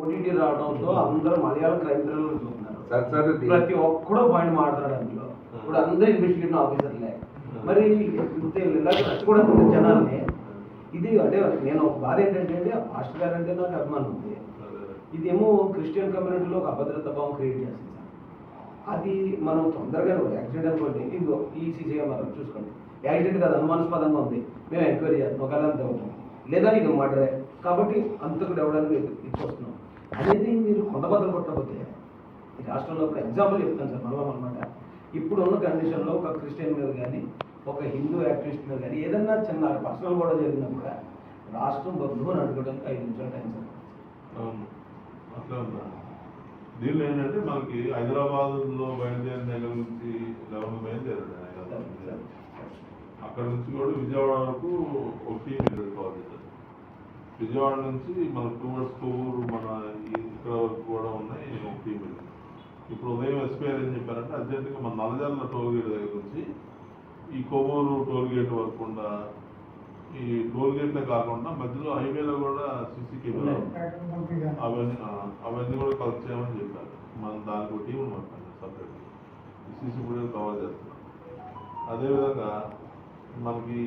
OTT రావడంతో అందరూ Malayalam crime thriller చూస్తున్నారు. సార్ సార్ ఇది- ప్రతి ఒక్కడో పాయింట్ మాట్లాడారు అందులో. ఇప్పుడు అందరూ ఇన్వెస్టిగేషన్ ఆఫీసర్లే. మరి ఇలాగ రెచ్చగొడుతుంది జనాల్ని. ఇది అంటే నేను ఒక బాధ ఏంటంటే పాస్టర్ గారు అంటే నాకు అభిమానం ఉంది. ఇదేమో క్రిస్టియన్ కమ్యూనిటీలో ఒక అభద్రత భావం క్రియేట్ చేస్తుంది సార్. అది మనం తొందరగా యాక్సిడెంట్ అనుకోండి ఇదిగో ఈ సీసీఎంఆర్ చూసుకోండి. యాక్సిడెంట్ కాదు అనుమానాస్పదంగా ఉంది. మేము ఎంక్వైరీ చేస్తాం ఒకవేళ అవుతాం లేదా ఇది మర్డరే. కాబట్టి అంతకుడు ఎవడానికి ఇచ్చేస్తున్నాం అనేది మీరు కొండబద్దలు కొట్టకపోతే ఈ రాష్ట్రంలో ఒక ఎగ్జాంపుల్ చెప్తాను సార్ మళ్ళా అనమాట ఇప్పుడు ఉన్న కండిషన్లో ఒక క్రిస్టియన్ మీద కానీ ఒక హిందూ యాక్టివిస్ట్ మీద కానీ ఏదన్నా చిన్న పర్సనల్ కూడా జరిగినా కూడా రాష్ట్రం అని అడుగుకోవడానికి ఐదు నిమిషాలు టైం సార్. అట్లా దీనిలో ఏంటంటే మనకి హైదరాబాద్లో బయలుదేరిన దగ్గర నుంచి లెవెన్ బయలుదేరాడు. అక్కడ నుంచి కూడా విజయవాడ వరకు ఒక టీం పెట్టుకోవాలి విజయవాడ నుంచి మన టువర్డ్స్ కొవ్వూరు మన ఇక్కడ వరకు కూడా ఉన్నాయి ఒక టీం ఇప్పుడు ఉదయం ఎస్పీఆర్ ఏం చెప్పారంటే అర్జెంటుగా మన నల్లజల్ల టోల్ గేట్ దగ్గర నుంచి ఈ కొవ్వూరు టోల్ గేట్ వరకు ఉన్న ఈ టోల్ గేట్లే కాకుండా మధ్యలో హైవేలో కూడా సీసీ కెమెరా అవన్నీ అవన్నీ కూడా కలెక్ట్ చేయమని చెప్పారు. మనం దానికి ఒక team separate CC footage cover చేస్తున్నాం. అదేవిధంగా మనకి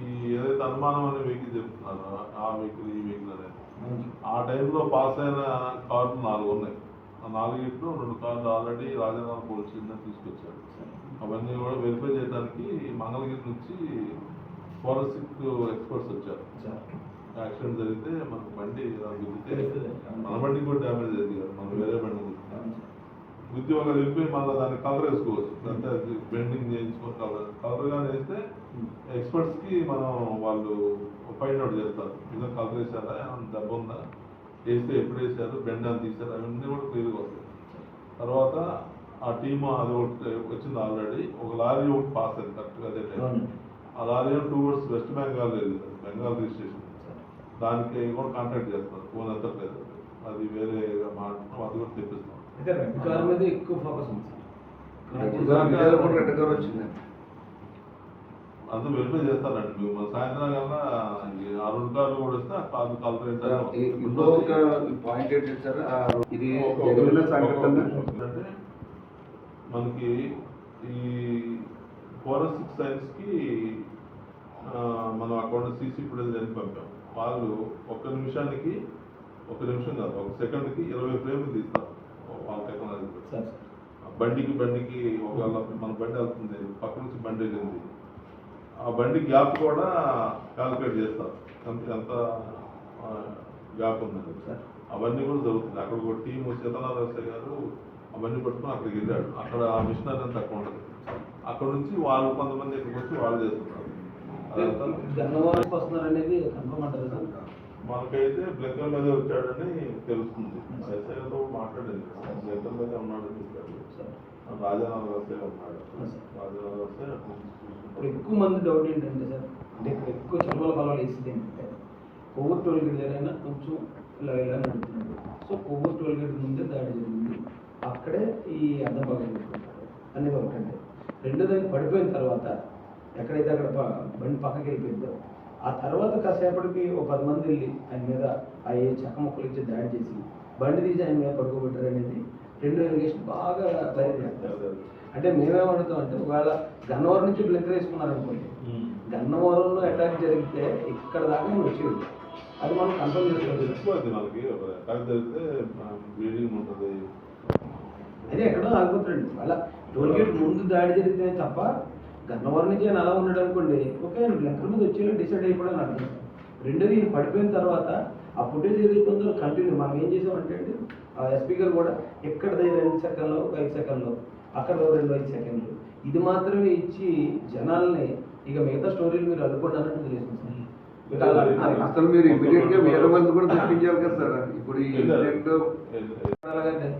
ఈ ఏదైతే అనుమానం అనే వెహికల్ చెప్తున్నారో ఆ వెహికల్ ఈ వెహికల్ అనేది ఆ టైంలో పాస్ అయిన కార్లు నాలుగు ఉన్నాయి. ఆ నాలుగిట్లో రెండు కార్లు ఆల్రెడీ రాజధాని పోలీస్ స్టేషన్ తీసుకొచ్చారు. అవన్నీ కూడా వెరిఫై చేయడానికి మంగళగిరి నుంచి ఫోరెన్సిక్ ఎక్స్పర్ట్స్ వచ్చారు. యాక్సిడెంట్ జరిగితే మనకు బండి గుద్దితే. మన బండికి కూడా డ్యామేజ్ కదా మనం వేరే బండి గుద్దితే. ఒక వెళ్ళిపోయి మళ్ళీ దాన్ని కలర్ వేసుకోవచ్చు. అంటే బెండింగ్ చేయించుకొని కలర్ కలర్గా వేస్తే ఎక్స్పర్ట్స్కి మనం వాళ్ళు ఫైండ్ అవుట్ చేస్తారు. ఇదో కలర్ వేసారా దెబ్బ ఉందా? వేస్తే ఎప్పుడు వేసారు బెండ్ అని తీసారు అవన్నీ కూడా క్లియర్గా వస్తాయి. తర్వాత ఆ టీమ్ అది ఒకటి వచ్చింది ఆల్రెడీ ఒక లారీ ఒకటి పాస్ అయింది కరెక్ట్గా అదే టైం. ఆ లారీ టూవర్డ్స్ వెస్ట్ బెంగాల్ వెళ్ళింది బెంగాల్ రిజిస్ట్రేషన్ దానికి కూడా కాంటాక్ట్ చేస్తారు. ఫోన్ ఎత్తట్లేదు అది వేరే మాట్లాడుతున్నాం అది కూడా తెప్పిస్తాం. కార్ మీద ఎక్కువ ఫోకస్ ఉంది వచ్చింది. అందరూ వెరిఫై చేస్తారండి. మన సాయంత్రం ఈ ఆ రెండు కార్లు కూడా వస్తే ఆ కార్లు ఒక పాయింట్ ఏంటంటే సార్? ఇది మనకి ఈ ఫోరెన్సిక్ సైన్స్కి ఆ, మనం అకౌంట్ సీసీ ఫుటేజ్ అని పంపాం. వాళ్ళు ఒక్క నిమిషానికి ఒక నిమిషం కాదు ఒక సెకండ్కి ఇరవై ఫ్రేమ్లు తీస్తారు. సార్. బండికి బండికి ఒకవేళ మన బండి వెళ్తుంది పక్క నుంచి బండి వెళ్ళింది ఆ బండి గ్యాప్ కూడా క్యాలిక్యులేట్ చేస్తారు. ఎంత ఎంత గ్యాప్ ఉంది సార్. అవన్నీ కూడా జరుగుతుంది. అక్కడ ఒక టీం సీతారామరావు గారు అవన్నీ పట్టుకొని అక్కడికి వెళ్ళాడు. అక్కడ ఆ మిషనరీ అంతా అక్కడ ఉండదు. అక్కడ నుంచి వాళ్ళు కొంతమంది ఇక్కడికి వచ్చి వాళ్ళు చేస్తున్నారు వస్తున్నారు అనేది కన్ఫర్మ్ అంటారు సార్? మనకైతే బ్లెక్ మీద వచ్చాడని తెలుస్తుంది. ఎస్ఐతో మాట్లాడింది. బ్లెక్కర్ మీద ఉన్నాడని చెప్పాడు. సార్ రాజానగర్ వస్తే ఉన్నాడు. సార్. రాజానగర్ వస్తే ఇప్పుడు ఎక్కువ మంది డౌట్ ఏంటంటే సార్ అంటే ఇక్కడ ఎక్కువ చర్మల ఫలాలు వేసింది ఏంటంటే కొవ్వూరు టోల్ గేట్ దగ్గర కొంచెం ఇలా ఇలా నడుపుతున్నాడు సో కొవ్వూరు టోల్ గేట్ ముందే దాడి జరిగింది. అక్కడే ఈ అద్దం పగలు అనేది ఒకటండి. రెండోదాన్ని పడిపోయిన తర్వాత ఎక్కడైతే అక్కడ బండి పక్కకి వెళ్ళిపోయిందో ఆ తర్వాత కాసేపటికి ఒక పది మంది వెళ్ళి ఆయన మీద ఆ ఏ చెక్క ముక్కలు ఇచ్చి దాడి చేసి బండి తీసి ఆయన మీద పడుకోబెట్టారు అనేది రెండు ఎలిగేషన్ బాగా వైరల్ చేస్తారు. అంటే మేమేమడుగుతాం అంటే ఒకవేళ గన్నవరం నుంచి బ్లెక్కర్ వేసుకున్నారు అనుకోండి గన్నవరంలో అటాక్ జరిగితే ఇక్కడ దాకా వచ్చేది అది మనం కన్ఫర్మ్ చేసుకోవాలి. మనకి బ్లీడింగ్ ఉంటుంది. అదే ఎక్కడో ఆగిపోతాడండి. వాళ్ళ టోల్ గేట్ ముందు దాడి జరిగితే తప్ప గన్నవరం నుంచి ఆయన అలా ఉన్నాడు అనుకోండి ఓకే బ్లెక్కర్ మీద వచ్చేలా డిసైడ్ అయిపోవడం అర్థం. రెండోది ఈయన పడిపోయిన తర్వాత ఆ ఫుటేజ్ ఏదైతే ఉందో కంటిన్యూ మనం ఏం చేసామంటే అండి ఆ ఎస్పీ గారు కూడా ఎక్కడ రెండు సెకండ్లో ఒక ఐదు సెకండ్లో అక్కడ రెండు ఐదు సెకండ్లు. ఇది మాత్రమే ఇచ్చి జనాల్ని ఇక మిగతా స్టోరీలు మీరు అనుకోండి అన్నట్టు అన్నారు. అసలు మీరు ఇమీడియట్గా వేరే మంది కూడా తెప్పించాలి కదా సార్. ఇప్పుడు ఈ ఇన్సిడెంట్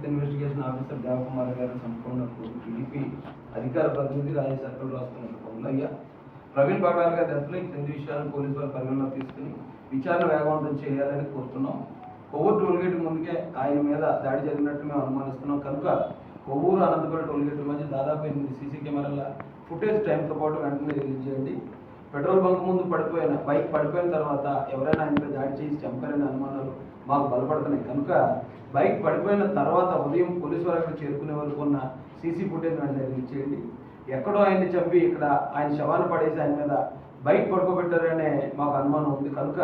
ఇన్వెస్టిగేషన్ ఆఫీసర్ దేవకుమార్ గారు సంపూర్ణ టీడీపీ అధికార ప్రతినిధి రాజ్య సర్కిల్ రాస్తున్నారు పొంగయ్య ప్రవీణ్ పగడాల్ గారి డెత్లో ఈ క్రింది విషయాలను పోలీసు వారు పరిగణలోకి తీసుకుని విచారణ వేగవంతం చేయాలని కోరుతున్నాం. కొవ్వూరు టోల్గేట్ ముందుకే ఆయన మీద దాడి జరిగినట్టు మేము అనుమానిస్తున్నాం. కనుక కొవ్వూరు అనంతపురం టోల్గేట్ మధ్య దాదాపు ఎనిమిది సీసీ కెమెరాల ఫుటేజ్ టైంతో పాటు వెంటనే రిలీజ్ చేయండి. పెట్రోల్ బంక్ ముందు పడిపోయిన బైక్ పడిపోయిన తర్వాత ఎవరైనా ఆయన మీద దాడి చేసి చంపారనే అనుమానాలు మాకు బలపడుతున్నాయి. కనుక బైక్ పడిపోయిన తర్వాత ఉదయం పోలీసు వరకు చేరుకునే వరకు ఉన్న సీసీ ఫుటేజ్ వెంటనే రిలీజ్ చేయండి ఎక్కడో ఆయన్ని చంపి ఇక్కడ ఆయన శవాన్ని పడేసి ఆయన మీద బైక్ పడుకోబెట్టారనే మాకు అనుమానం ఉంది. కనుక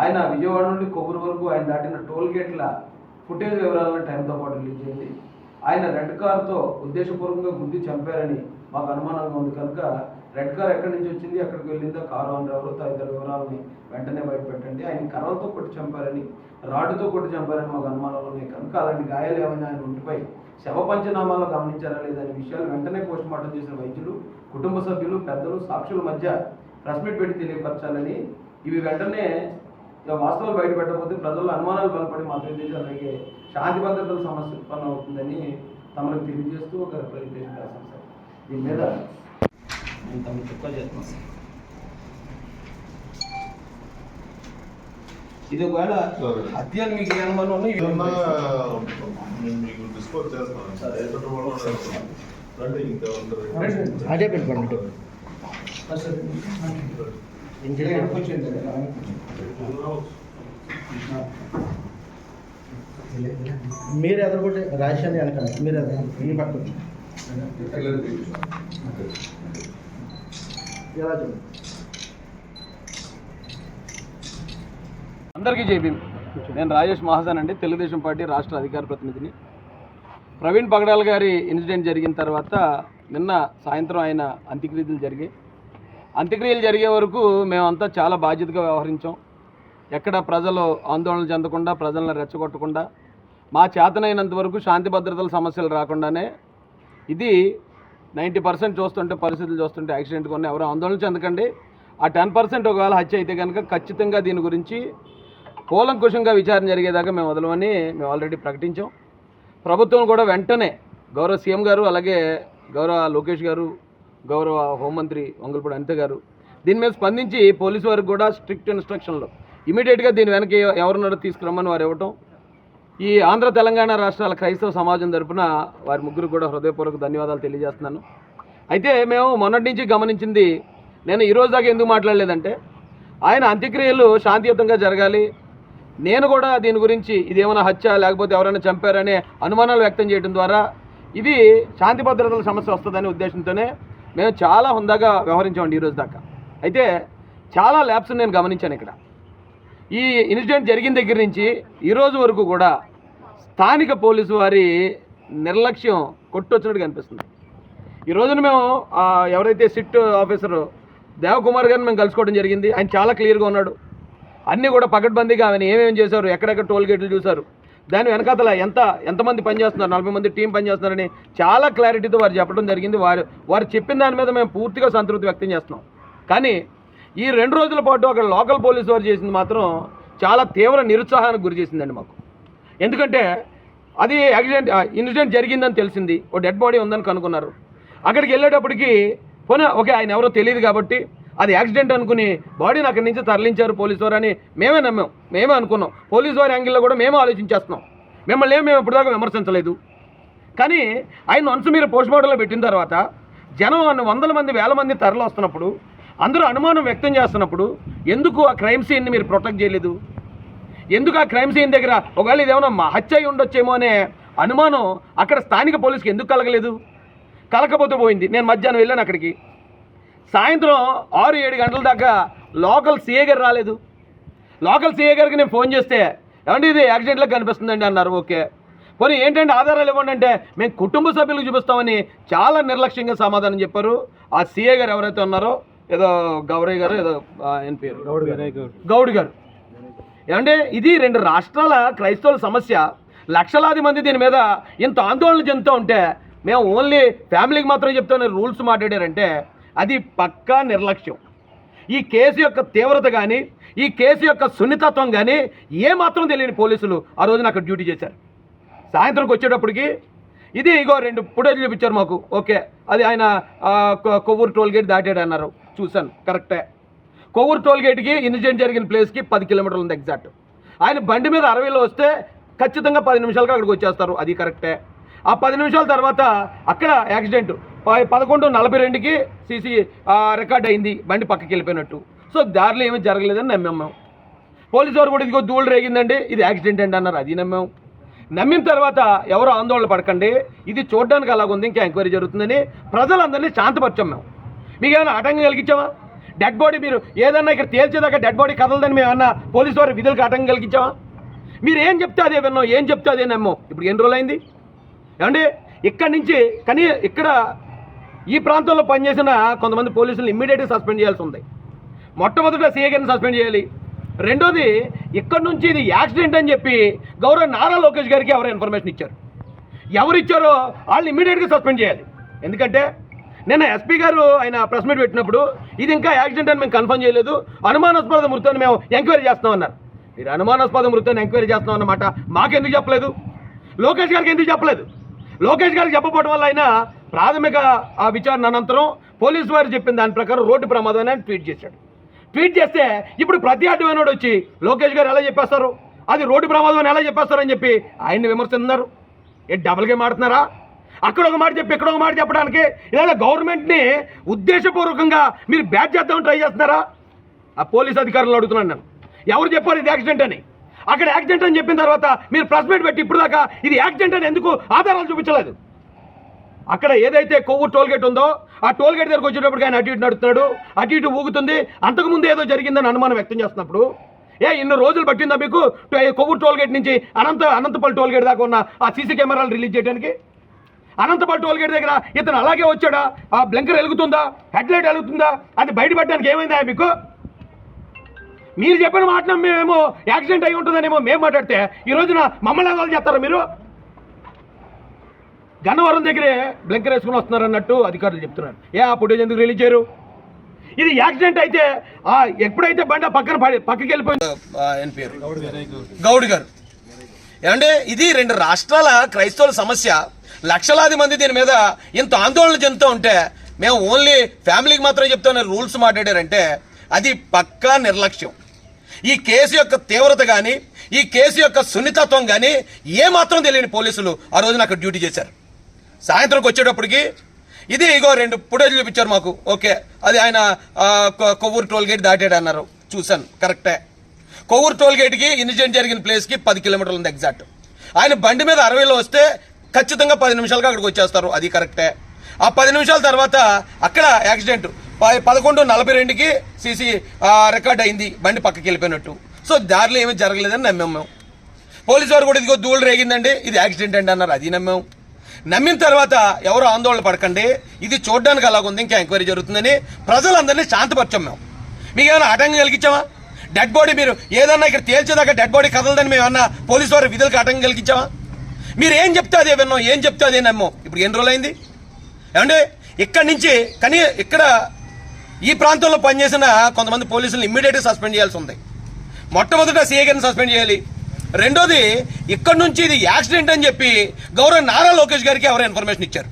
ఆయన విజయవాడ నుండి కొబ్బరి వరకు ఆయన దాటిన టోల్ గేట్ల ఫుటేజ్ వివరాలను టైంతో పాటు రిలీజ్ చేయండి. ఆయన రెడ్ కార్తో ఉద్దేశపూర్వకంగా గుద్ది చంపారని మాకు అనుమానంగా ఉంది. కనుక రెడ్ కార్ ఎక్కడి నుంచి వచ్చింది అక్కడికి వెళ్ళిందో కారు అని ఎవరో తదితర వివరాలని వెంటనే బయటపెట్టండి. ఆయన కర్రలతో కొట్టి చంపారని రాడ్డుతో కొట్టి చంపారని మాకు అనుమానాలు ఉన్నాయి. కనుక అలాంటి గాయాలు ఏమైనా ఆయన ఒంటిపై శవ పంచనామాలో గమనించారా లేదనే విషయాలు వెంటనే పోస్ట్ మార్టం చేసిన వైద్యులు కుటుంబ సభ్యులు పెద్దలు సాక్షుల మధ్య ప్రెస్ మీట్ పెట్టి తెలియపరచాలని ఇవి వెంటనే ఇక వాస్తవాలు బయటపెట్టకపోతే ప్రజల్లో అనుమానాలు బలపడి మా తెలియజేసి అలాగే శాంతి భద్రతల సమస్య ఉత్పన్నం అవుతుందని తమకు తెలియజేస్తూ ఒక ప్రజెంటేషన్ రాశాం సార్. దీని మీద నేను తమకు తక్కువ చేస్తున్నాను సార్ ఇది ఒకవేళ సరే. హత్య అని మీకు అనుమానం ఏమన్నా మీకు చేస్తాను. అదే పెట్టుకోండి ఇంకా కూర్చోండి. మీరు ఎదురుకుంటే రాజశాని వెనకాల మీరు ఎదురు మీ పక్కన. చూడండి అందరికీ జైభీం నేను రాజేష్ మహాజన్ అండి. తెలుగుదేశం పార్టీ రాష్ట్ర అధికార ప్రతినిధిని. ప్రవీణ్ పగడాల్ గారి ఇన్సిడెంట్ జరిగిన తర్వాత నిన్న సాయంత్రం ఆయన అంత్యక్రియలు జరిగాయి. అంత్యక్రియలు జరిగే వరకు మేమంతా చాలా బాధ్యతగా వ్యవహరించాం. ఎక్కడ ప్రజలు ఆందోళన చెందకుండా ప్రజలను రెచ్చగొట్టకుండా మా చేతనైనంత వరకు శాంతి భద్రతల సమస్యలు రాకుండానే ఇది నైంటీ పర్సెంట్ చూస్తుంటే పరిస్థితులు చూస్తుంటే యాక్సిడెంట్ కొన్ని ఎవరు ఆందోళన చెందకండి. ఆ టెన్ పర్సెంట్ ఒకవేళ హత్య అయితే కనుక ఖచ్చితంగా దీని గురించి కూలంకుషంగా విచారణ జరిగేదాకా మేము వదలమని మేము ఆల్రెడీ ప్రకటించాం. ప్రభుత్వం కూడా వెంటనే గౌరవ సీఎం గారు అలాగే గౌరవ లోకేష్ గారు గౌరవ హోంమంత్రి వంగల్పూడి అనిత గారు దీని మీద స్పందించి పోలీసు వారికి కూడా స్ట్రిక్ట్ ఇన్స్ట్రక్షన్లు. ఇమీడియట్గా దీని వెనక ఎవరున్నారో తీసుకురమ్మని వారు ఇవ్వటం ఈ ఆంధ్ర తెలంగాణ రాష్ట్రాల క్రైస్తవ సమాజం తరఫున వారి ముగ్గురు కూడా హృదయపూర్వక ధన్యవాదాలు తెలియజేస్తున్నాను. అయితే మేము మొన్నటి నుంచి గమనించింది నేను ఈరోజు దాకా ఎందుకు మాట్లాడలేదంటే ఆయన అంత్యక్రియలు శాంతియుతంగా జరగాలి. నేను కూడా దీని గురించి ఇది ఏమైనా హత్య లేకపోతే ఎవరైనా చంపారనే అనుమానాలు వ్యక్తం చేయడం ద్వారా ఇది శాంతి భద్రతల సమస్య వస్తుందనే ఉద్దేశంతోనే మేము చాలా హుందాగా వ్యవహరించామండి ఈరోజు దాకా. అయితే చాలా ల్యాబ్స్ నేను గమనించాను ఇక్కడ. ఈ ఇన్సిడెంట్ జరిగిన దగ్గర నుంచి ఈరోజు వరకు కూడా స్థానిక పోలీసు వారి నిర్లక్ష్యం కొట్టొచ్చినట్టు కనిపిస్తుంది ఈ రోజున మేము ఎవరైతే సిట్ ఆఫీసర్ దేవకుమార్ గారిని మేము కలుసుకోవడం జరిగింది. ఆయన చాలా క్లియర్గా ఉన్నాడు. అన్నీ కూడా పకడ్బందీగా ఆయన ఏమేమి చేశారు ఎక్కడెక్కడ టోల్ గేట్లు చూశారు దాని వెనకాతల ఎంత ఎంతమంది పనిచేస్తున్నారు నలభై మంది టీం పనిచేస్తున్నారని చాలా క్లారిటీతో వారు చెప్పడం జరిగింది. వారు వారు చెప్పిన దాని మీద మేము పూర్తిగా సంతృప్తి వ్యక్తం చేస్తున్నాం. కానీ ఈ రెండు రోజుల పాటు అక్కడ లోకల్ పోలీసు వారు చేసింది మాత్రం చాలా తీవ్ర నిరుత్సాహానికి గురి చేసిందండి మాకు. ఎందుకంటే అది యాక్సిడెంట్ ఇన్సిడెంట్ జరిగిందని తెలిసింది. ఓ డెడ్ బాడీ ఉందని కనుక్కున్నారు. అక్కడికి వెళ్ళేటప్పటికి పోనీ ఓకే ఆయన ఎవరో తెలియదు కాబట్టి అది యాక్సిడెంట్ అనుకుని బాడీని అక్కడి నుంచి తరలించారు పోలీసు వారు అని మేమే నమ్మాం. మేమే అనుకున్నాం. పోలీసు వారి యాంగిల్లో కూడా మేమే ఆలోచించేస్తున్నాం. మిమ్మల్ని ఏం మేము ఇప్పటిదాకా విమర్శించలేదు. కానీ ఆయన మనసు మీరు పోస్ట్ మార్టంలో పెట్టిన తర్వాత జనం అన్ని వందల మంది వేల మంది తరలి వస్తున్నప్పుడు అందరూ అనుమానం వ్యక్తం చేస్తున్నప్పుడు ఎందుకు ఆ క్రైమ్ సీన్ని మీరు ప్రొటెక్ట్ చేయలేదు? ఎందుకు ఆ క్రైమ్ సీన్ దగ్గర? ఒకవేళ ఇదేమన్నా మా హత్య అయి ఉండొచ్చేమో అనే అనుమానం అక్కడ స్థానిక పోలీసుకి ఎందుకు కలగలేదు? కలకపోతే పోయింది. నేను మధ్యాహ్నం వెళ్ళాను అక్కడికి. సాయంత్రం ఆరు ఏడు గంటల దాకా లోకల్ సీఏ గారు రాలేదు. లోకల్ సీఏ గారికి నేను ఫోన్ చేస్తే ఏమంటే ఇది యాక్సిడెంట్లో కనిపిస్తుందండి అన్నారు. ఓకే. పోనీ ఏంటంటే ఆధారాలు ఇవ్వండి అంటే మేము కుటుంబ సభ్యులకు చూపిస్తామని చాలా నిర్లక్ష్యంగా సమాధానం చెప్పారు. ఆ సీఏ గారు ఎవరైతే ఉన్నారో ఏదో గౌరయ్య గారు ఏదో ఆయన పేరు? గౌడ్ గారు. ఏమంటే ఇది రెండు రాష్ట్రాల క్రైస్తవుల సమస్య. లక్షలాది మంది దీని మీద ఇంత ఆందోళన చెందుతూ ఉంటే మేము ఓన్లీ ఫ్యామిలీకి మాత్రం చెప్తామని రూల్స్ మాట్లాడారంటే అది పక్కా నిర్లక్ష్యం. ఈ కేసు యొక్క తీవ్రత కానీ ఈ కేసు యొక్క సున్నితత్వం కానీ ఏమాత్రం తెలియని పోలీసులు ఆ రోజున అక్కడ డ్యూటీ చేశారు. సాయంత్రంకి వచ్చేటప్పటికి ఇది ఇగో రెండు ఫుటేజ్లు చూపించారు మాకు. ఓకే అది ఆయన కొవ్వూరు టోల్ గేట్ దాటాడు అన్నారు. చూశాను కరెక్టే. కొవ్వూరు టోల్గేట్కి ఇన్సిడెంట్ జరిగిన ప్లేస్కి పది కిలోమీటర్లు ఉంది ఎగ్జాక్ట్. ఆయన బండి మీద అరవైలో వస్తే ఖచ్చితంగా పది నిమిషాలకు అక్కడికి వచ్చేస్తారు. అది కరెక్టే. ఆ పది నిమిషాల తర్వాత అక్కడ యాక్సిడెంట్. ప- పదకొండు నలభై రెండుకి సీసీ రికార్డ్ అయింది. బండి పక్కకి వెళ్ళిపోయినట్టు. సో దారిలో ఏమీ జరగలేదని నమ్మాము మేము. పోలీసు వారు కూడా ఇదిగో ధూళి రేగిందండి. ఇది యాక్సిడెంట్ అండి అన్నారు. అది నమ్మాము నమ్మిన తర్వాత ఎవరు ఆందోళన పడకండి. ఇది చూడడానికి అలాగుంది. ఇంకా ఎంక్వైరీ జరుగుతుందని ప్రజలందరినీ శాంతపరిచాం మేము. మీకు ఏమైనా ఆటంకం కలిగించామా డెడ్ బాడీ మీరు ఏదన్నా ఇక్కడ తేల్చేదాకా డెడ్ బాడీ కదలదని మేము ఏమన్నా పోలీసు వారి విధులకు ఆటంకం కలిగించామా మీరు ఏం చెప్తే అదే విన్నాం ఏం చెప్తే అదే నమ్మాం. ఇప్పుడు ఎన్ని రోజులు అయింది? ఏమండి ఇక్కడి నుంచి కానీ ఇక్కడ ఈ ప్రాంతంలో పనిచేసిన కొంతమంది పోలీసులు ఇమ్మీడియట్గా సస్పెండ్ చేయాల్సి ఉంది. మొట్టమొదట సీఏ గారిని సస్పెండ్ చేయాలి. రెండోది ఇక్కడ నుంచి ఇది యాక్సిడెంట్ అని చెప్పి గౌరవ నారా లోకేష్ గారికి ఎవరు ఇన్ఫర్మేషన్ ఇచ్చారు. ఎవరు ఇచ్చారో వాళ్ళు ఇమ్మీడియట్గా సస్పెండ్ చేయాలి. ఎందుకంటే నిన్న ఎస్పీ గారు ఆయన ప్రెస్ మీట్ పెట్టినప్పుడు ఇది ఇంకా యాక్సిడెంట్ అని మేము కన్ఫర్మ్ చేయలేదు అనుమానాస్పద మృతాన్ని మేము ఎంక్వైరీ చేస్తామన్నారు మీరు అనుమానాస్పద మృతాన్ని ఎంక్వైరీ చేస్తాం అన్నమాట మాకెందుకు చెప్పలేదు? లోకేష్ గారికి ఎందుకు చెప్పలేదు? లోకేష్ గారికి చెప్పకపోవడం వల్ల ఆయన ప్రాథమిక ఆ విచారణ అనంతరం పోలీసు వారు చెప్పిన దాని ప్రకారం రోడ్డు ప్రమాదం అని ట్వీట్ చేశాడు. ట్వీట్ చేస్తే ఇప్పుడు ప్రతి అడ్డమైనోడు వచ్చి లోకేష్ గారు ఎలా చెప్పేస్తారు? అది రోడ్డు ప్రమాదం అని ఎలా చెప్పేస్తారు అని చెప్పి ఆయన్ని విమర్శిస్తున్నారు. ఏ డబుల్ గేమ్ ఆడుతున్నారా? అక్కడ ఒక మాట చెప్పి ఇక్కడ ఒక మాట చెప్పడానికి. ఇలా గవర్నమెంట్ని ఉద్దేశపూర్వకంగా మీరు బ్యాట్ చేద్దామని ట్రై చేస్తున్నారా? ఆ పోలీస్ అధికారులు అడుగుతున్నాను నేను. ఎవరు చెప్పారు ఇది యాక్సిడెంట్ అని? అక్కడ యాక్సిడెంట్ అని చెప్పిన తర్వాత మీరు ప్రెస్ మీట్ పెట్టి ఇప్పుడు దాకా ఇది యాక్సిడెంట్ అని ఎందుకు ఆధారాలు చూపించలేదు? అక్కడ ఏదైతే కొవ్వు టోల్గేట్ ఉందో ఆ టోల్గేట్ దగ్గరకు వచ్చేటప్పుడు ఆయన అటు ఇటు నడుతున్నాడు అటు ఇటు ఊగుతుంది. అంతకుముందు ఏదో జరిగిందని అనుమానం వ్యక్తం చేస్తున్నప్పుడు ఏ ఇన్ని రోజులు పట్టిందా మీకు? కొవ్వు టోల్గేట్ నుంచి అనంత అనంతపల్లి టోల్ గేట్ దాకా ఉన్న ఆ సీసీ కెమెరాలు రిలీజ్ చేయడానికి అనంతపాల్ టోల్ గేట్ దగ్గర ఇతను అలాగే వచ్చాడా? ఆ బ్లంకర్ వెలుగుతుందా? హెడ్లైట్ వెలుగుతుందా? అది బయటపడడానికి ఏమైందా మీకు? మీరు చెప్పిన మాట మేమేమో యాక్సిడెంట్ అయి ఉంటుందనేమో మేము మాట్లాడితే ఈ రోజున మమ్మల్ని వాళ్ళు చెప్తారా మీరు? గన్నవరం దగ్గరే బ్లంకర్ వేసుకుని వస్తున్నారు అన్నట్టు అధికారులు చెప్తున్నారు. ఏ ఆ ఫుటేజ్ ఎందుకు రిలీజ్ చేయరు? ఇది యాక్సిడెంట్ అయితే ఆ ఎప్పుడైతే బండ పక్కన పడి పక్కకి వెళ్ళిపోయింది? గౌడ్ గారు. ఏమంటే ఇది రెండు రాష్ట్రాల క్రైస్తవుల సమస్య. లక్షలాది మంది దీని మీద ఇంత ఆందోళన చెందుతూ ఉంటే మేము ఓన్లీ ఫ్యామిలీకి మాత్రం చెప్తానే రూల్స్ మాట్లాడారంటే అది పక్కా నిర్లక్ష్యం. ఈ కేసు యొక్క తీవ్రత కానీ ఈ కేసు యొక్క సున్నితత్వం కానీ ఏ మాత్రం తెలియని పోలీసులు ఆ రోజున అక్కడ డ్యూటీ చేశారు. సాయంత్రంకి వచ్చేటప్పటికి ఇది ఇగో రెండు ఫుటేజ్ చూపించారు మాకు. ఓకే అది ఆయన కొవ్వూరు టోల్ గేట్ దాటాడు అన్నారు. చూశాను కరెక్టే. కొవ్వూరు టోల్ గేట్కి ఇన్సిడెంట్ జరిగిన ప్లేస్కి పది కిలోమీటర్లు ఉంది ఎగ్జాక్ట్. ఆయన బండి మీద అరవైలో వస్తే ఖచ్చితంగా పది నిమిషాలకు అక్కడికి వచ్చేస్తారు. అది కరెక్టే. ఆ పది నిమిషాల తర్వాత అక్కడ యాక్సిడెంట్. ప- పదకొండు నలభై రెండుకి సీసీ రికార్డ్ అయింది. బండి పక్కకి వెళ్ళిపోయినట్టు. సో దారిలో ఏమీ జరగలేదని నమ్మాం మేము. పోలీసు వారు కూడా ఇదిగో ధూళి రేగిందండి. ఇది యాక్సిడెంట్ అండి అన్నారు. అది నమ్మాం. నమ్మిన తర్వాత ఎవరు ఆందోళన పడకండి. ఇది చూడడానికి అలాగుంది. ఇంకా ఎంక్వైరీ జరుగుతుందని ప్రజలందరినీ శాంతపరచాం మేము. మీకు ఏమైనా ఆటంకం కలిగించామా డెడ్ బాడీ మీరు ఏదన్నా ఇక్కడ తేల్చేదాకా డెడ్ బాడీ కదలదని మేము ఏమన్నా పోలీసు వారి విధులకు ఆటంకం కలిగించామా మీరు ఏం చెప్తే అదే విన్నాం ఏం చెప్తే అదే నమ్మాం. ఇప్పుడు ఎన్ని రోజులు అయింది ఏమంటే ఇక్కడి నుంచి కానీ ఇక్కడ ఈ ప్రాంతంలో పనిచేసిన కొంతమంది పోలీసులు ఇమ్మీడియట్గా సస్పెండ్ చేయాల్సి ఉంది. మొట్టమొదట సీఏ గారిని సస్పెండ్ చేయాలి. రెండోది ఇక్కడ నుంచి ఇది యాక్సిడెంట్ అని చెప్పి గౌరవ నారా లోకేష్ గారికి ఎవరు ఇన్ఫర్మేషన్ ఇచ్చారు?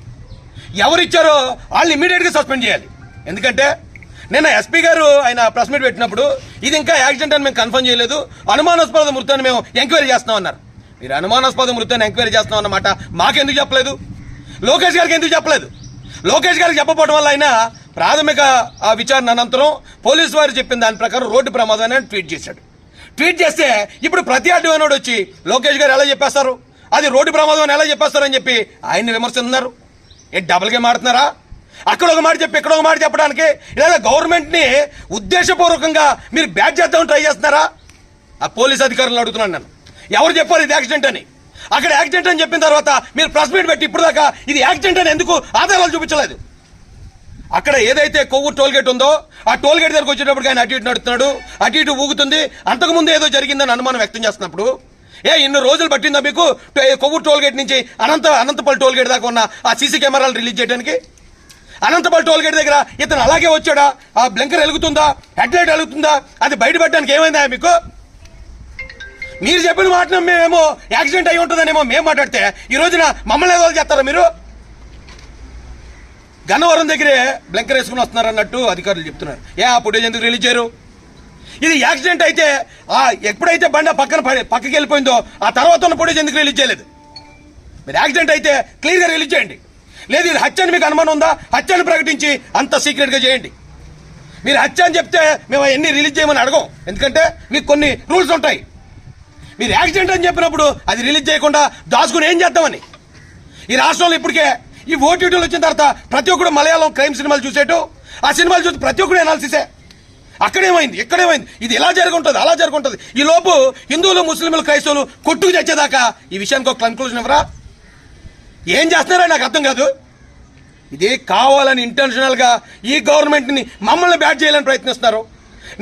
ఎవరు ఇచ్చారో వాళ్ళు ఇమ్మీడియట్గా సస్పెండ్ చేయాలి. ఎందుకంటే నిన్న ఎస్పీ గారు ఆయన ప్రెస్ మీట్ పెట్టినప్పుడు ఇది ఇంకా యాక్సిడెంట్ అని మేము కన్ఫర్మ్ చేయలేదు. అనుమానాస్పద మృతాన్ని మేము ఎంక్వైరీ చేస్తున్నాం అన్నారు మీరు అనుమానాస్పద మృతాన్ని ఎంక్వైరీ చేస్తాం అన్నమాట. మాకెందుకు చెప్పలేదు? లోకేష్ గారికి ఎందుకు చెప్పలేదు? లోకేష్ గారికి చెప్పకపోవడం వల్ల అయినా ప్రాథమిక ఆ విచారణ అనంతరం పోలీసు వారు చెప్పిన దాని ప్రకారం రోడ్డు ప్రమాదం అని ట్వీట్ చేశాడు. ట్వీట్ చేస్తే ఇప్పుడు ప్రతి అడ్డమైనోడు వచ్చి లోకేష్ గారు ఎలా చెప్పేస్తారు? అది రోడ్డు ప్రమాదం అని ఎలా చెప్పేస్తారని చెప్పి ఆయన్ని విమర్శిస్తున్నారు. ఏ డబుల్ గేమ్ ఆడుతున్నారా అక్కడ ఒక మాట చెప్పి ఇక్కడ ఒక మాట చెప్పడానికి ఇలా గవర్నమెంట్ని ఉద్దేశపూర్వకంగా మీరు బ్యాట్ చేద్దామని ట్రై చేస్తున్నారా? ఆ పోలీస్ అధికారులను అడుగుతున్నాను నేను. ఎవరు చెప్పారు ఇది యాక్సిడెంట్ అని? అక్కడ యాక్సిడెంట్ అని చెప్పిన తర్వాత మీరు ప్రెస్ మీట్ పెట్టి ఇప్పుడు దాకా ఇది యాక్సిడెంట్ అని ఎందుకు ఆధారాలు చూపించలేదు? అక్కడ ఏదైతే కొవ్వూరు టోల్గేట్ ఉందో ఆ టోల్గేట్ దగ్గరకు వచ్చేటప్పుడు ఆయన అటు ఇటు నడుతున్నాడు అటు ఇటు ఊగుతుంది. అంతకుముందు ఏదో జరిగిందని అనుమానం వ్యక్తం చేస్తున్నప్పుడు ఏ ఇన్ని రోజులు పట్టిందా మీకు కొవ్వు కొవ్వూరు నుంచి అనంత అనంతపల్లి టోల్గేట్ దాకా ఉన్న ఆ సీసీ కెమెరాలు రిలీజ్ చేయడానికి? అనంతపల్లి టోల్గేట్ దగ్గర ఇతను అలాగే వచ్చాడా? ఆ బ్లంకర్ వెలుగుతుందా? Head light వెలుగుతుందా? అది బయటపడడానికి ఏమైందా మీకు? మీరు చెప్పిన మాట మేమేమో యాక్సిడెంట్ అయి ఉంటుందనేమో మేము మాట్లాడితే ఈ రోజున మమ్మల్ని ఏదో చేస్తారా మీరు? గన్నవరం దగ్గరే బ్లంకర్ వేసుకుని వస్తున్నారు అన్నట్టు అధికారులు చెప్తున్నారు. ఏ ఆ ఫుటేజ్ ఎందుకు రిలీజ్ చేయరు? ఇది యాక్సిడెంట్ అయితే ఆ ఎప్పుడైతే బండ పక్కన పడి పక్కకి వెళ్ళిపోయిందో ఆ తర్వాత ఉన్న ఫుటేజ్ ఎందుకు రిలీజ్ చేయలేదు? మీరు యాక్సిడెంట్ అయితే క్లియర్గా రిలీజ్ చేయండి. లేదు ఇది హత్య అని మీకు అనుమానం ఉందా? హత్యను ప్రకటించి అంత సీక్రెట్గా చేయండి. మీరు హత్య అని చెప్తే మేము అవన్నీ రిలీజ్ చేయమని అడగం. ఎందుకంటే మీకు కొన్ని రూల్స్ ఉంటాయి. మీరు యాక్సిడెంట్ అని చెప్పినప్పుడు అది రిలీజ్ చేయకుండా దాచుకుని ఏం చేద్దామని ఈ రాష్ట్రంలో ఇప్పటికే ఈ ఓటీటీలు వచ్చిన తర్వాత ప్రతి ఒక్కడు మలయాళం క్రైమ్ సినిమాలు చూసేటు ఆ సినిమాలు చూసి ప్రతి ఒక్కడు అనాలిసిసే అక్కడేమైంది? ఇక్కడేమైంది ఇది ఎలా జరుగుంటుంది? అలా జరుగుంటుంది. ఈ లోపు హిందువులు ముస్లింలు క్రైస్తవులు కొట్టుకు తెచ్చేదాకా ఈ విషయానికి ఒక కన్క్లూజన్ ఇవ్వరా? ఏం చేస్తున్నారో నాకు అర్థం కాదు. ఇది కావాలని ఇంటెన్షనల్గా ఈ గవర్నమెంట్ని మమ్మల్ని బ్యాట్ చేయాలని ప్రయత్నిస్తున్నారు.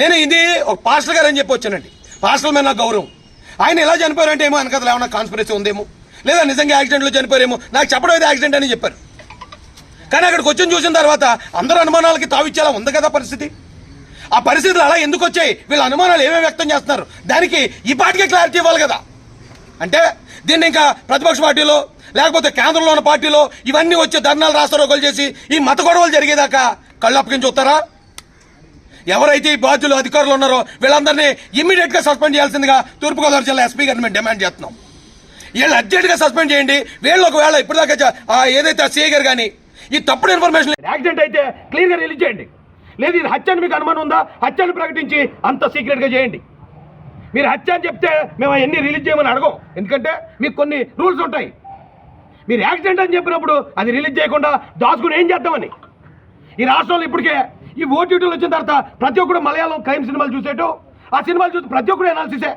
నేను ఇది ఒక పాస్టర్ గారు అని చెప్పి వచ్చానండి. పాస్టర్ మీద నాకు గౌరవం. ఆయన ఎలా చనిపోయారంటే ఏమో వెనకాల ఏమైనా కాన్స్పిరసీ ఉందేమో? లేదా నిజంగా యాక్సిడెంట్లో చనిపోయారేమో? నాకు చెప్పడం అయితే యాక్సిడెంట్ అని చెప్పారు. కానీ అక్కడికి వచ్చి చూసిన తర్వాత అందరూ అనుమానాలకి తావిచ్చేలా ఉంది కదా పరిస్థితి. ఆ పరిస్థితులు అలా ఎందుకు వచ్చాయి? వీళ్ళ అనుమానాలు ఏమేమి వ్యక్తం చేస్తున్నారు? దానికి ఈ పాటికే క్లారిటీ ఇవ్వాలి కదా. అంటే దీన్ని ఇంకా ప్రతిపక్ష పార్టీలో లేకపోతే కేంద్రంలో ఉన్న పార్టీలో ఇవన్నీ వచ్చి ధర్నాలు రాస్తారోకలు చేసి ఈ మత గొడవలు జరిగేదాకా కళ్ళు అప్పగించి చూస్తారా? ఎవరైతే ఈ బాధ్యులు అధికారులు ఉన్నారో వీళ్ళందరినీ ఇమ్మీడియట్గా సస్పెండ్ చేయాల్సిందిగా తూర్పుగోదావరి జిల్లా ఎస్పీ గారిని మేము డిమాండ్ చేస్తున్నాం. వీళ్ళు అర్జెంట్గా సస్పెండ్ చేయండి. వీళ్ళు ఒకవేళ ఇప్పటిదాకా ఏదైతే ఆ సీఏ గారు కానీ ఈ తప్పుడు ఇన్ఫర్మేషన్ యాక్సిడెంట్ అయితే క్లియర్గా రిలీజ్ చేయండి. లేదు ఇది హత్య అని మీకు అనుమానం ఉందా? హత్యను ప్రకటించి అంత సీక్రెట్గా చేయండి. మీరు హత్య అని చెప్తే మేము అవన్నీ రిలీజ్ చేయమని అడగం. ఎందుకంటే మీకు కొన్ని రూల్స్ ఉంటాయి. మీరు యాక్సిడెంట్ అని చెప్పినప్పుడు అది రిలీజ్ చేయకుండా దాచుకుని ఏం చేద్దామని? ఈ రాష్ట్రంలో ఇప్పటికే ఈ ఓటీటీలు వచ్చిన తర్వాత ప్రతి ఒక్కడు మలయాళం క్రైమ్ సినిమాలు చూసేటో ఆ సినిమాలు చూసి ప్రతి ఒక్కడు అనాలిసిసే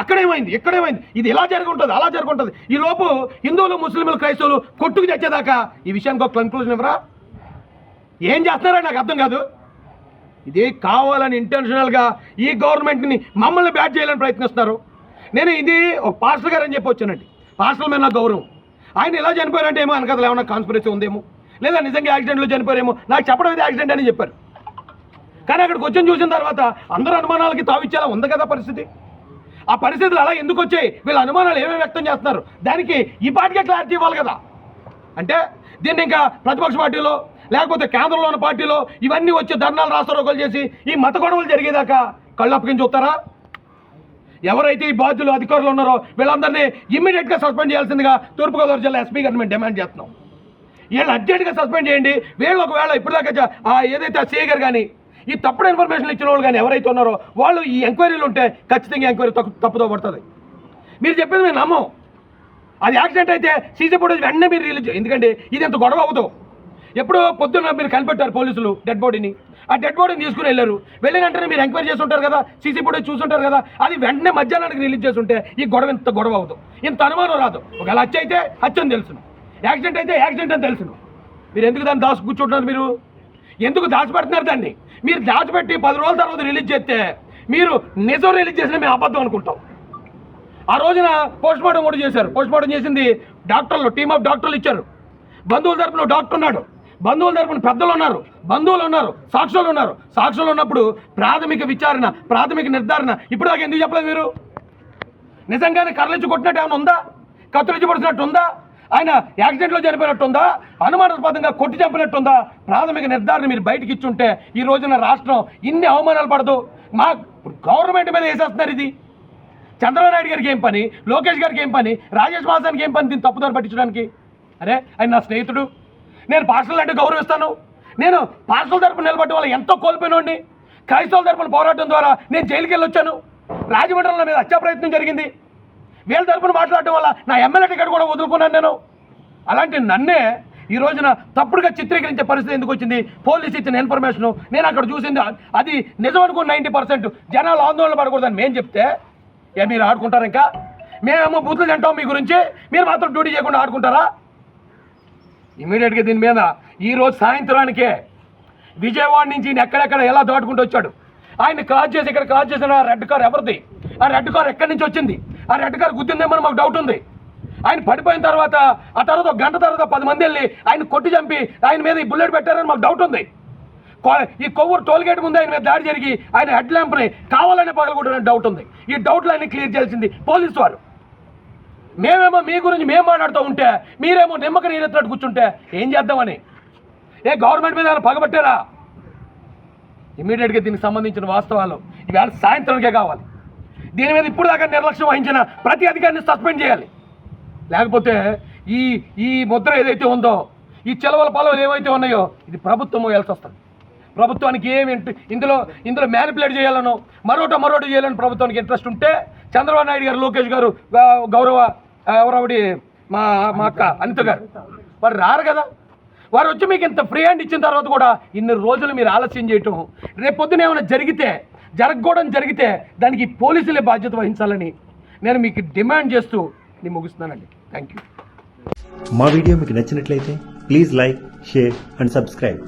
అక్కడేమైంది? ఇక్కడేమైంది? ఇది ఇలా జరుగుంటుంది అలా జరుగుంటుంది. ఈ లోపు హిందువులు ముస్లింలు క్రైస్తవులు కొట్టుకు తెచ్చేదాకా ఈ విషయానికి ఒక కన్క్లూజన్ ఇవ్వరా? ఏం చేస్తున్నారో నాకు అర్థం కాదు. ఇది కావాలని ఇంటెన్షనల్గా ఈ గవర్నమెంట్ని మమ్మల్ని బ్యాట్ చేయాలని ప్రయత్నిస్తున్నారు. నేను ఇది ఒక పాస్టర్ గారు అని చెప్పి వచ్చానండి పాస్టర్ మీద నా గౌరవం. ఆయన ఎలా చనిపోయారంటే ఏమో అనకదలు ఏమైనా కాన్స్పిరసీ ఉందేమో. లేదా నిజంగా యాక్సిడెంట్లో చనిపోయారేమో? నాకు చెప్పడం ఇది యాక్సిడెంట్ అని చెప్పారు. కానీ అక్కడికి వచ్చి చూసిన తర్వాత అందరూ అనుమానాలకి తావిచ్చేలా ఉంది కదా పరిస్థితి. ఆ పరిస్థితులు అలా ఎందుకు వచ్చాయి? వీళ్ళ అనుమానాలు ఏమేమి వ్యక్తం చేస్తున్నారు? దానికి ఈ పార్టీకే క్లారిటీ ఇవ్వాలి కదా. అంటే దీన్ని ఇంకా ప్రతిపక్ష పార్టీలో లేకపోతే కేంద్రంలో ఉన్న పార్టీలో ఇవన్నీ వచ్చి ధర్నాలు రాస్తారోకలు చేసి ఈ మత గొడవలు జరిగేదాకా కళ్ళు అప్పగించి చూస్తారా? ఎవరైతే ఈ బాధ్యులు అధికారులు ఉన్నారో వీళ్ళందరినీ ఇమ్మీడియట్గా సస్పెండ్ చేయాల్సిందిగా తూర్పుగోదావరి జిల్లా ఎస్పీ గారిని మేము డిమాండ్ చేస్తున్నాం. వీళ్ళు అర్జెంట్గా సస్పెండ్ చేయండి. వీళ్ళు ఒకవేళ ఇప్పటిదాకా ఆ ఏదైతే ఆ సీఏ గారు కానీ ఈ తప్పుడు ఇన్ఫర్మేషన్ ఇచ్చిన వాళ్ళు కానీ ఎవరైతే ఉన్నారో వాళ్ళు ఈ ఎంక్వైరీలు ఉంటే ఖచ్చితంగా ఎంక్వైరీ తప్పు తప్పుతో పడుతుంది. మీరు చెప్పేది మేము నమ్మం. అది యాక్సిడెంట్ అయితే సీసీ ఫుటేజ్ వెంటనే మీరు రిలీజ్ ఎందుకంటే ఇది ఎంత గొడవ అవుతావు ఎప్పుడో పొద్దున్న మీరు కనిపెట్టారు పోలీసులు డెడ్ బాడీని ఆ డెడ్ బాడీని తీసుకుని వెళ్ళారు. వెళ్ళిన వెంటనే మీరు ఎంక్వైరీ చేసి ఉంటారు కదా సీసీ ఫుటేజ్ చూసుంటారు కదా అది వెంటనే మధ్యాహ్నానికి రిలీజ్ చేసి ఉంటే ఈ గొడవ ఇంత గొడవ అవుతుంది ఇంత అనుమానం రాదు. ఒకవేళ హత్య అయితే హత్యని తెలుసును. యాక్సిడెంట్ అయితే యాక్సిడెంట్ అని తెలుసును. మీరు ఎందుకు దాన్ని దాచి కూర్చుంటున్నారు మీరు? ఎందుకు దాచిపెడుతున్నారు దాన్ని? మీరు దాచిపెట్టి పది రోజుల తర్వాత రిలీజ్ చేస్తే మీరు నిజం రిలీజ్ చేసిన మేము అబద్ధం అనుకుంటాం. ఆ రోజున పోస్ట్ మార్టం కూడా చేశారు. పోస్ట్ మార్టం చేసింది డాక్టర్లు టీమ్ ఆఫ్ డాక్టర్లు ఇచ్చారు. బంధువుల తరపున డాక్టర్ ఉన్నాడు. బంధువుల తరపున పెద్దలు ఉన్నారు. బంధువులు ఉన్నారు. సాక్షులు ఉన్నారు. సాక్షులు ఉన్నప్పుడు ప్రాథమిక విచారణ ప్రాథమిక నిర్ధారణ. ఇప్పుడు దాకా ఎందుకు చెప్పలేదు మీరు? నిజంగానే కర్లించి కొట్టినట్టు ఏమైనా ఉందా? కత్తిరించి పడుతున్నట్టు ఉందా? ఆయన యాక్సిడెంట్లో చనిపోయినట్టుందా అనుమానాస్పదంగా కొట్టి చంపినట్టుందా? ప్రాథమిక నిర్ధారణ మీరు బయటకి ఇచ్చుంటే ఈ రోజున రాష్ట్రం ఇన్ని అవమానాలు పడదు. మా గవర్నమెంట్ మీద వేసేస్తున్నారు ఇది. చంద్రబాబు నాయుడు గారికి ఏం పని? లోకేష్ గారికి ఏం పని? రాజేష్ మాసానికి ఏం పని దీన్ని తప్పుదారు పట్టించడానికి? అరే ఆయన నా స్నేహితుడు. నేను పార్సల్ అంటే గౌరవిస్తాను. నేను పార్సల్ తరపున నిలబడ్డ వల్ల ఎంతో కోల్పోయినోడిని. క్రైస్తవుల తరపున పోరాటం ద్వారా నేను జైలుకి వెళ్ళొచ్చాను రాజమండ్రిలో మీద హత్యా ప్రయత్నం జరిగింది. వీళ్ళ తరపున మాట్లాడటం వల్ల నా ఎమ్మెల్యే టికెట్ కూడా వదులుకున్నాను నేను. అలాంటి నన్నే ఈ రోజున తప్పుడుగా చిత్రీకరించే పరిస్థితి ఎందుకు వచ్చింది? పోలీస్ ఇచ్చిన ఇన్ఫర్మేషన్ నేను అక్కడ చూసింది అది నిజం అనుకున్న నైంటీ పర్సెంట్. జనాలు ఆందోళన పడకూడదని మేము చెప్తే ఏ మీరు ఆడుకుంటారు ఇంకా? మేమేమో బూతులు తింటాం మీ గురించి మీరు మాత్రం డ్యూటీ చేయకుండా ఆడుకుంటారా? ఇమీడియట్గా దీని మీద ఈరోజు సాయంత్రానికే విజయవాడ నుంచి ఈయన ఎక్కడెక్కడ ఎలా దాటుకుంటూ వచ్చాడు? ఆయన క్రాస్ చేసి ఇక్కడ క్రాస్ చేసిన రెడ్ కార్ ఎవరిది? ఆ రెడ్ కార్ ఎక్కడి నుంచి వచ్చింది? ఆ రెడ్ కార్ గుద్దిందేమని మాకు డౌట్ ఉంది. ఆయన పడిపోయిన తర్వాత ఆ తర్వాత ఒక గంట తర్వాత పది మంది వెళ్ళి ఆయన కొట్టి చంపి ఆయన మీద ఈ బుల్లెట్ పెట్టారని మాకు డౌట్ ఉంది. కో- ఈ కొవ్వూరు టోల్గేట్ ముందు ఆయన మీద దాడి జరిగి ఆయన హెడ్ ల్యాంప్ని కావాలనే పగలగొట్టారని డౌట్ ఉంది. ఈ డౌట్లన్నీ క్లియర్ చేయాల్సింది పోలీసు వారు. మేమేమో మీ గురించి మేము మాట్లాడుతూ ఉంటే మీరేమో నిమ్మక నీరెత్తినట్టు కూర్చుంటే ఏం చేద్దామని? ఏ గవర్నమెంట్ మీద ఏమైనా పగబట్టారా? ఇమీడియట్గా దీనికి సంబంధించిన వాస్తవాలు ఇవాళ సాయంత్రానికే కావాలి. దీని మీద ఇప్పుడు దాకా నిర్లక్ష్యం వహించిన ప్రతి అధికారిని సస్పెండ్ చేయాలి. లేకపోతే ఈ ఈ ముద్ర ఏదైతే ఉందో ఈ చెలవల పొలవలు ఏవైతే ఉన్నాయో ఇది ప్రభుత్వం వేయాల్సి వస్తుంది. ప్రభుత్వానికి ఏమి ఇందులో ఇందులో మ్యానిపులేట్ చేయాలనో మరోట మరోట చేయాలని ప్రభుత్వానికి ఇంట్రెస్ట్ ఉంటే చంద్రబాబు నాయుడు గారు లోకేష్ గారు గౌరవ ఆ, ఎవరావిడి మా మా అక్క అనిత గారు వారు రారు కదా. వారు వచ్చి మీకు ఇంత ఫ్రీ హ్యాండ్ ఇచ్చిన తర్వాత కూడా ఇన్ని రోజులు మీరు ఆలస్యం చేయటం రేపు పొద్దున ఏమైనా జరిగితే జరగకూడదు జరిగితే దానికి పోలీసులే బాధ్యత వహించాలని నేను మీకు డిమాండ్ చేస్తూ నేను ముగిస్తున్నానండి. థ్యాంక్ యూ మా వీడియో మీకు నచ్చినట్లయితే please like share and subscribe.